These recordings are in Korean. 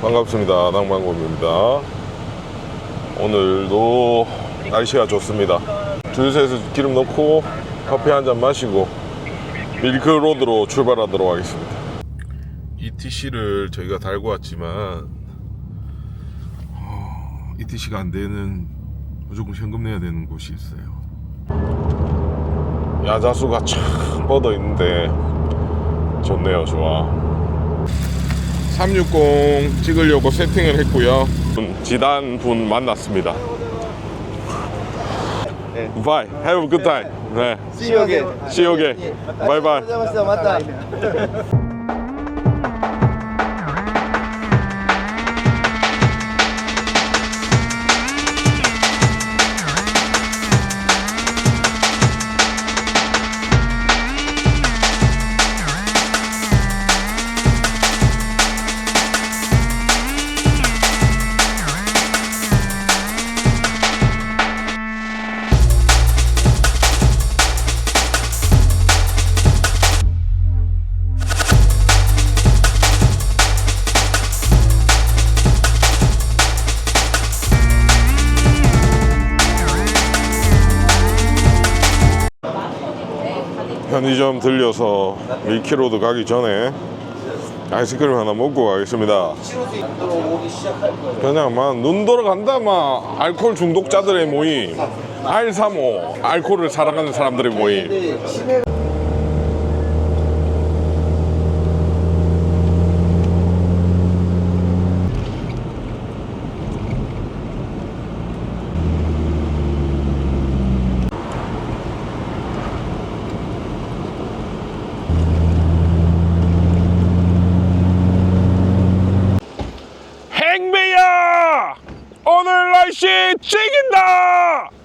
반갑습니다. 낭만곰입니다. 오늘도 날씨가 좋습니다. 주유소에서 기름 넣고 커피 한 잔 마시고 밀크로드로 출발하도록 하겠습니다. ETC를 저희가 달고 왔지만 어, ETC가 안 되는 무조건 현금 내야 되는 곳이 있어요. 야자수가 참 뻗어 있는데 좋네요, 좋아. 360 찍으려고 세팅을 했고요. 지단 분 만났습니다. 네. Bye. Have a good time. 네. See you again. See you again. Bye bye. 편의점 들려서 밀키로드 가기 전에 아이스크림 하나 먹고 가겠습니다. 그냥 막 눈 돌아간다 막 알코올 중독자들의 모임, R35 알코올을 사랑하는 사람들의 모임. 행배야! 오늘 날씨 찍인다!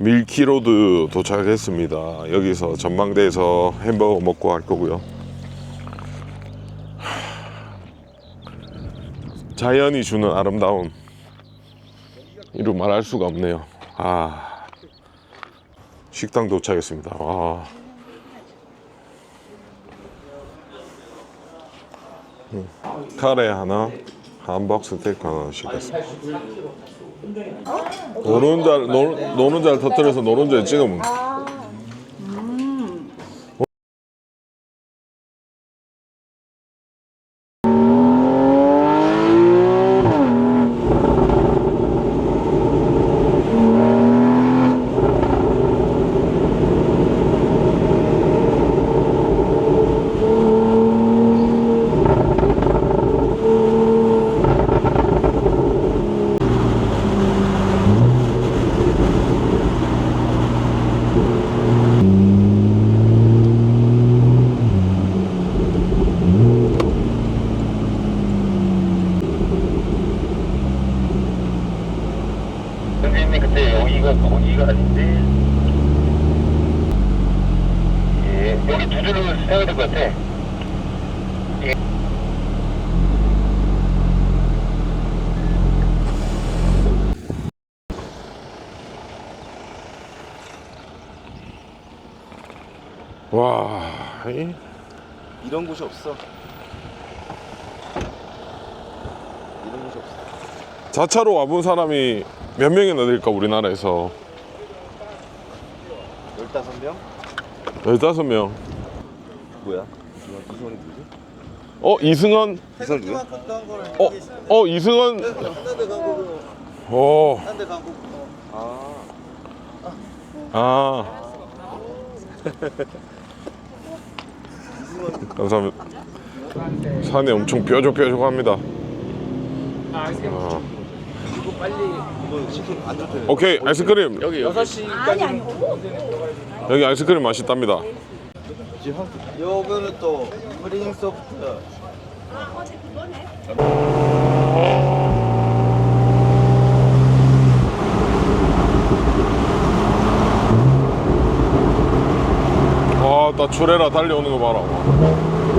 밀키로드 도착했습니다. 여기서 전망대에서 햄버거 먹고 할 거고요. 자연이 주는 아름다움 이루 말할 수가 없네요. 아 식당 도착했습니다. 와. 음, 카레 하나, 함박 스테이크 하나 시켰습니다. 노른자를 노, 노른자를 터뜨려서 노른자에 찍어 먹는. 선 예 여기 두 줄을 세워야 될 것 같아 와, 이 이런 곳이 없어. 이런 곳이 없어. 자차로 와본 사람이 몇 명이나 될까 우리나라에서 15명? 15명. 뭐야? 이승원, 이승원이 누구지? 어 이승원? 이승원 누구야? 어, 어 이승원? 딴데 가고 어, 딴데 가고 아, 아. 감사합니다. 산이 엄청 뾰족뾰족합니다. 아. 이거 치킨 안 좋대. 오케이 아이스크림 여기 여기 아이스크림 맛있답니다. 요거는 또 프링 소프트 와나 추레라 달려오는 거 봐라.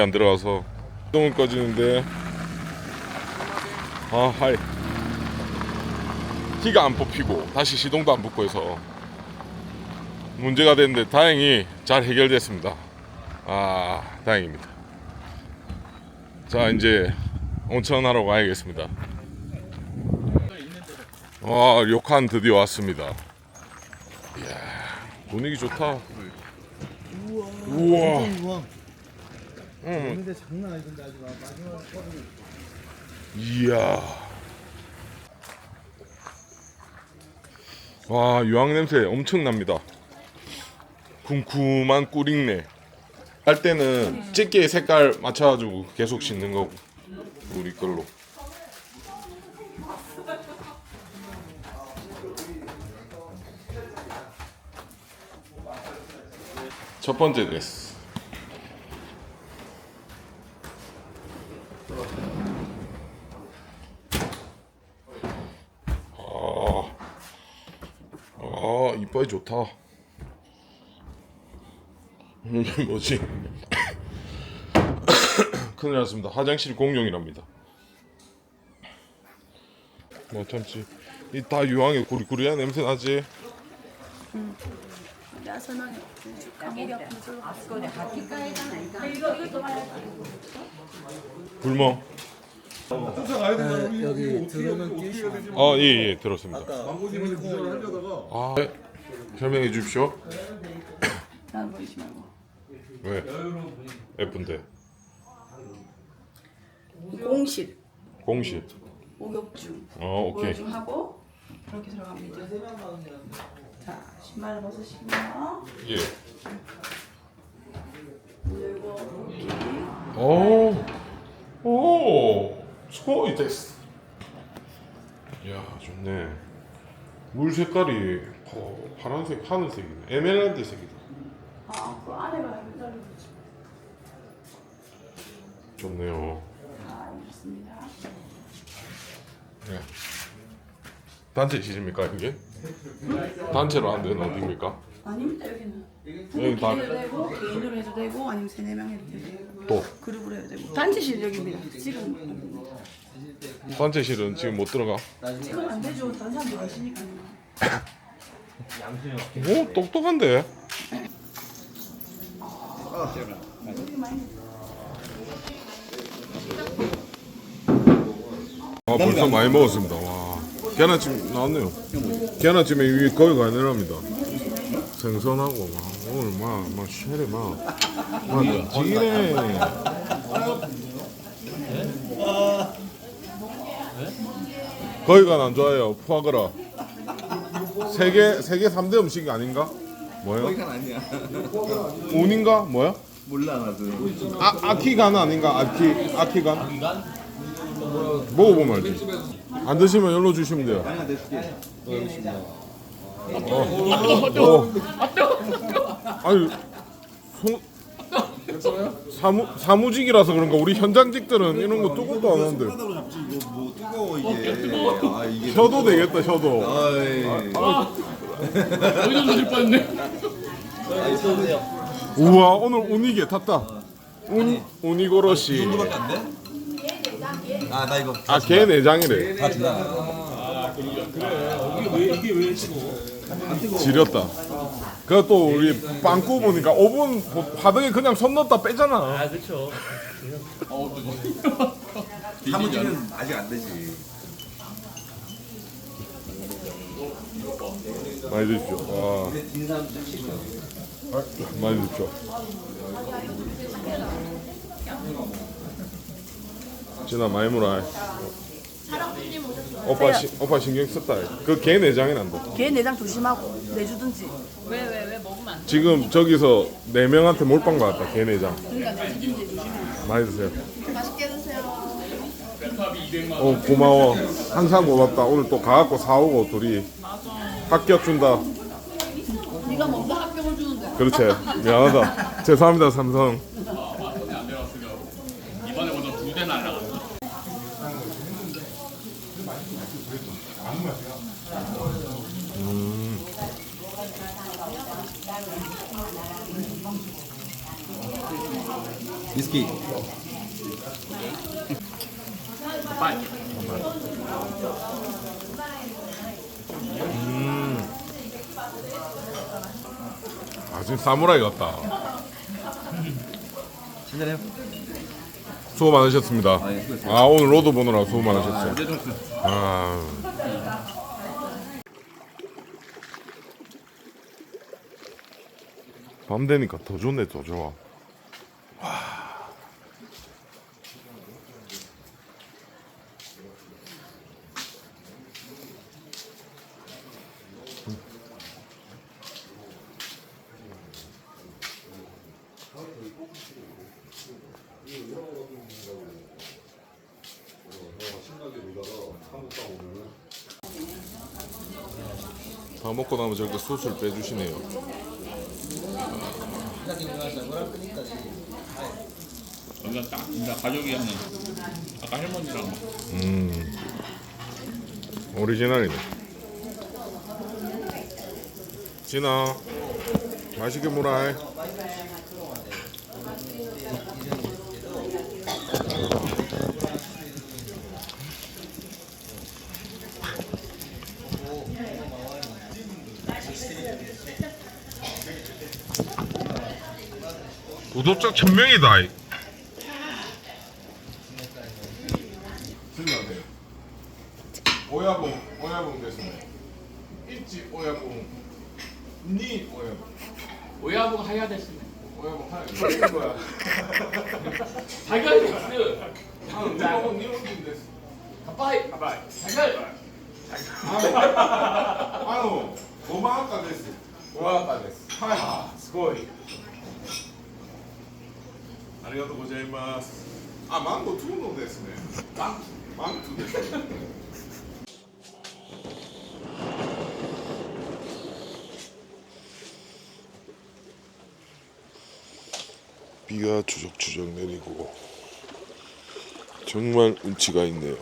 안 들어가서 시동은 꺼지는데. 아 하이. 키가 안 뽑히고 다시 시동도 안 붙고 해서 문제가 됐는데 다행히 잘 해결됐습니다. 아 다행입니다. 자 이제 온천하러 가야겠습니다. 와 료칸 드디어 왔습니다. 이야 분위기 좋다. 우와 응. 근데 장난 아니던데 아주 마지막 거는 이야. 와, 유황 냄새 엄청납니다. 쿰쿰한 꿀익내. 할 때는 집게 색깔 맞춰가지고 계속 씻는 거고. 우리 걸로. 첫 번째 됐어. 이빨이 좋다. 이게 뭐지? 큰일 났습니다. 화장실 공용이랍니다. 뭐 참지 이 다 유황에 구리구리한 냄새 나지. 불멍. 여기 들어오는 길 아, 예, 예, 들었습니다. 아까 아, 네. 설명해 주십시오. 난 보이지 말고. 왜? 예쁜데. 공실, 공실. 목욕중, 어, 오케이. 하고 이렇게 들어갑니다. 자, 신발을 벗으시고요. 예. 그리고 이렇게 오, 오, 스코이 테스트. 이야, 좋네. 물 색깔이 어, 파란색, 하늘색이네. 에메랄드 색이다. 아, 그 안에가 굉장히 좋네요. 자, 이렇습니다. 네. 단체 시집니까 이게? 단체로 안 되는 어디입니까? 아닙니다 여기는. 여기 다- 부부끼리 해도 되고 개인으로 해도 되고 아니면 세네 명 해도 되고 또 그룹으로 해도 되고 단체실 여기입니다. 지금 단체실은 지금 못 들어가. 지금 안 되죠. 다른 사람들 계시니까요. 오, 똑똑한데. 아 벌써 많이 먹었습니다. 와 계란찜 나왔네요. 계란찜에 위에 거기가 아니랍니다. 생선하고 막 오늘 막막 쉐리 막막 지기네. 거기가 안 좋아해요. 푸아그라. 세계 세계 3대 음식 아닌가? 뭐예요? 거기가 아니야. 운인가? 뭐야? 몰라 나도. 아 아키간 아닌가? 아키 아키간? 먹어보면 알지. 안 드시면 연락 주시면 돼요. 아니야 내줄게. 어. 아니 손 사무 사무직이라서 그런가 우리 현장직들은 이런 거 뜨거도 안 하는데 이게. 아 이게. 혀도 되겠다 혀도. 아이. 우와 오늘 운이게 탔다. 운 돼? 아나 이거 아개 내장이래. 다 준다. 지렸다. 그또 우리 빵꾸 보니까 오븐 화덕에 그냥 손 넣었다 빼잖아. 아 그렇죠. 사무직은 아직 안 되지. 많이 드십시오. 와. 많이 드십시오. 진아 많이 물어. 오빠 시, 오빠 신경 썼다. 그 개 내장이 난다. 걔 내장 조심하고 내주든지. 지금 저기서 네 명한테 몰빵 받았다. 개 내장. 그러니까 내주든지 조심해. 많이 드세요. 맛있게 드세요. 어 고마워. 항상 고맙다. 오늘 또 가갖고 사오고 둘이 합격 준다. 네가 먼저 합격을 주는데. 그렇지. 미안하다. 죄송합니다 삼성. 위스키. 아 지금 사무라이 같다. 신전해요. 수고 많으셨습니다. 아, 예, 수고했어요. 아 오늘 로드 보느라 수고 많으셨어요. 이제 좀 아. 밤 되니까 더 좋네 더 좋아. 다 먹고 나면 저렇게 소스를 빼주시네요. 여기가 딱 진짜 가족이 하는 아까 할머니랑 막 음. 오리지널이네. 진아 맛있게 먹어 구독자 1000명이다 승리하세요 오야봉 오야봉 됐네 있지 오야봉 니 오야봉 오야복 하야 됐습니다. 오야봉 하나 있는 거야 자결 됐어. 아 오야봉 니 어디 됐어 가빠이. 가빠이. 자결. 아유 고마웠다 됐어 고마웠다 됐어 아 스고이 아리가또 고자이마스 아 망고 투노 됐네 망 망투 됐어 비가 추적추적 내리고 정말 운치가 있네요.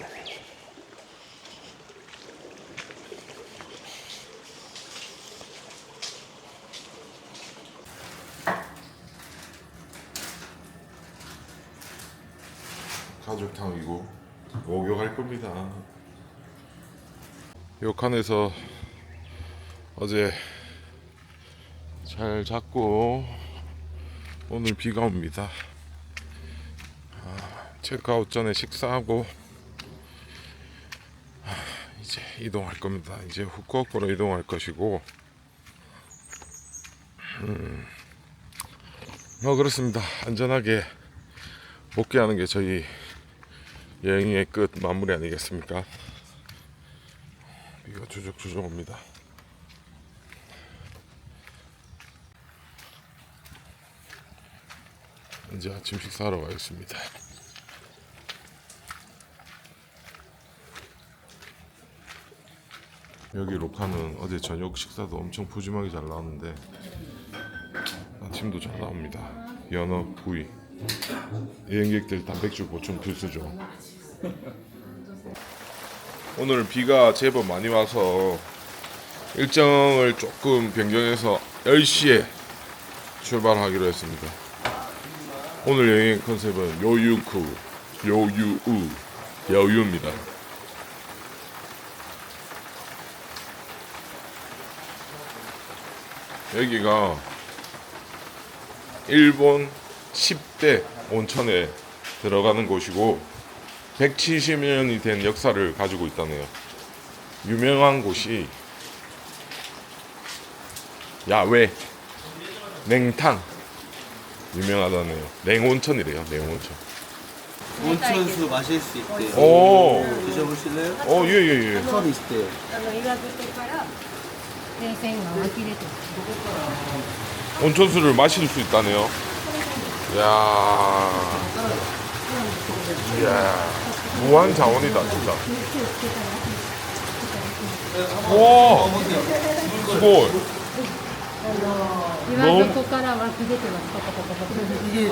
가족탕이고 목욕할 겁니다. 요 칸에서 어제 잘 잤고 오늘 비가 옵니다. 아, 체크아웃 전에 식사하고 아, 이제 이동할 겁니다. 이제 후쿠오카로 이동할 것이고 음, 뭐 그렇습니다. 안전하게 복귀하는 게 저희 여행의 끝 마무리 아니겠습니까? 비가 주적주적 옵니다. 이제 아침 식사하러 가겠습니다. 여기 로카는 어제 저녁 식사도 엄청 푸짐하게 잘 나왔는데 아침도 잘 나옵니다. 연어, 구이. 여행객들 단백질 보충 필수죠. 오늘 비가 제법 많이 와서 일정을 조금 변경해서 10시에 출발하기로 했습니다. 오늘 여행 컨셉은 요유쿠, 요유우, 여유입니다. 여기가 일본 10대 온천에 들어가는 곳이고 170년이 된 역사를 가지고 있다네요. 유명한 곳이 야외 냉탕 유명하다네요. 냉온천이래요. 냉온천. 온천수 마실 수 있대요. 오, 드셔보실래요? 어, 예, 예, 예. 천 있대요. あの岩手から電線が湧き出て 온천수를 마실 수 있다네요. 이야, 이야, 무한 자원이다, 진짜. 와, 수고. 岩底から湧き出てますパパパパパパ 이게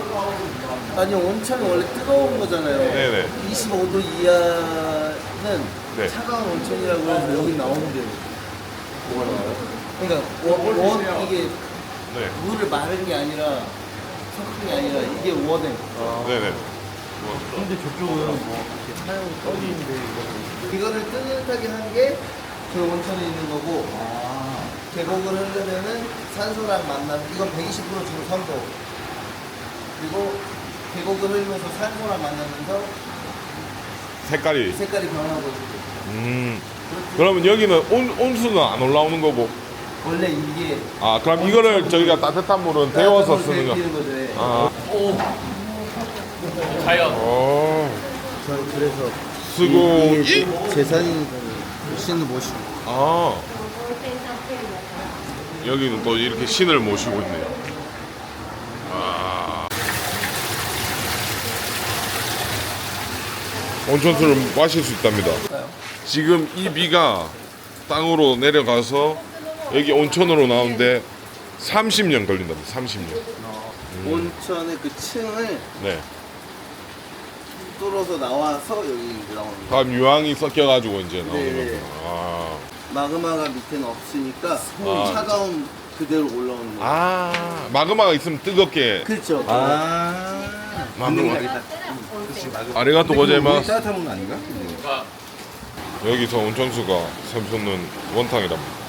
아니 온천은 원래 뜨거운 거잖아요. 네네. 25도 이하는 네. 차가운 온천이라고 해서 여기 나오는데요. 뭐가 나와요? 그러니까 원, 원 이게 네, 물을 마른 게 아니라 게 아니라 이게 원해. 네네. 근데 저쪽은 뭐 이렇게 사용 떠지는데 이거를 뜨뜻하게 한 게 그 온천에 있는 거고 계곡을 흐르면은 산소랑 만나면 이건 120% 지금 산도 그리고 계곡을 흐르면서 산소랑 만나면서 색깔이. 색깔이 변하고 있고 음. 그러면 여기는 온, 온수는 안 올라오는 거고. 원래 이게 아, 그럼 이거를 저희가 따뜻한 물은 데워서 쓰는 거. 거죠. 예. 아, 자연. 어, 저 그래서 쓰고, 이게 이? 재산이니까 신을 모시고 아. 여기는 또 이렇게 신을 모시고 있네요. 아. 온천수를 마실 수 있답니다. 지금 이 비가 땅으로 내려가서 여기 온천으로 나오는데 30년 걸린답니다. 30년. 온천의 그 층을 네. 뚫어서 나와서 여기 나오는 거예요. 다음 유황이 섞여가지고 이제 나오는 네. 거구나. 아. 마그마가 밑에는 없으니까 아, 차가운 그대로 올라오는 거. 아 마그마가 있으면 뜨겁게 그렇죠. 아. 마그마. 그렇지 맞아. 아리가또 고자이마스 따뜻한 건 아닌가? 여기서 온천수가 샘솟는 원탕이랍니다